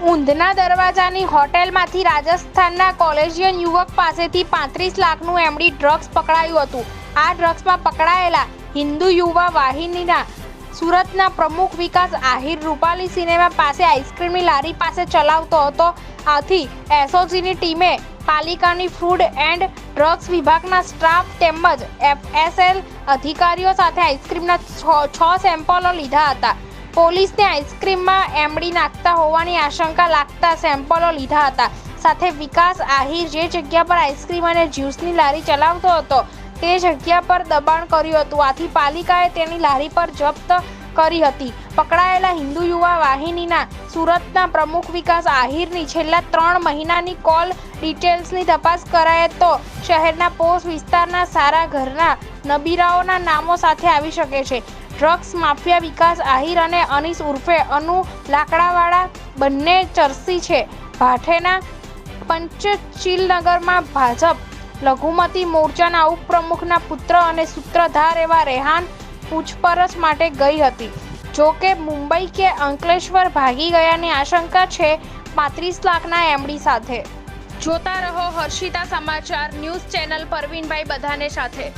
ઊંધના દરવાજાની હોટેલમાંથી રાજસ્થાનના કોલેજિયન યુવક પાસેથી પાંત્રીસ લાખનું એમડી ડ્રગ્સ પકડાયું હતું. આ ડ્રગ્સમાં પકડાયેલા હિન્દુ યુવા વાહિનીના સુરતના પ્રમુખ વિકાસ આહિર રૂપાલી સિનેમા પાસે આઈસ્ક્રીમની લારી પાસે ચલાવતો હતો. આથી એસઓજીની ટીમે પાલિકાની ફૂડ એન્ડ ડ્રગ્સ વિભાગના સ્ટાફ તેમજ એફએસએલ અધિકારીઓ સાથે આઈસ્ક્રીમના છ સેમ્પલો લીધા હતા. પોલીસને આઈસ્ક્રીમમાં એમડી નાખતા હોવાની આશંકા લાગતા સેમ્પલો લીધા હતા. સાથે વિકાસ આહિર જે જગ્યા પર આઈસ્ક્રીમ અને જ્યુસની લારી ચલાવતો હતો, તે જગ્યા પર દબાણ કર્યું હતું. આથી પાલિકાએ તેની લારી પર જપ્ત કરી હતી. પકડાયેલા હિન્દુ યુવા વાહિનીના સુરતના પ્રમુખ વિકાસ આહિરની છેલ્લા ત્રણ મહિનાની કોલ ડિટેલ્સની તપાસ કરાય તો શહેરના પોસ્ટ વિસ્તારના સારા ઘરના નબીરાઓના નામો સાથે આવી શકે છે. ડ્રગ્સ માફિયા વિકાસ આહિર અને અનીસ ઉર્ફે અનુ લાકડાવાળા બંને ચરસી છે. ભાઠેના પંચશીલનગરમાં ભાજપ, લઘુમતી મોરચાના ઉપપ્રમુખના પુત્ર અને સૂત્રધાર એવા રેહાન પૂછપરછ માટે ગઈ હતી. જો કે મુંબઈ કે અંકલેશ્વર ભાગી ગયાની આશંકા છે પાંત્રીસ લાખના એમડી સાથે. જોતા રહો હર્ષિતા સમાચાર, ન્યૂઝ ચેનલ પરવીનભાઈ બધાને સાથે.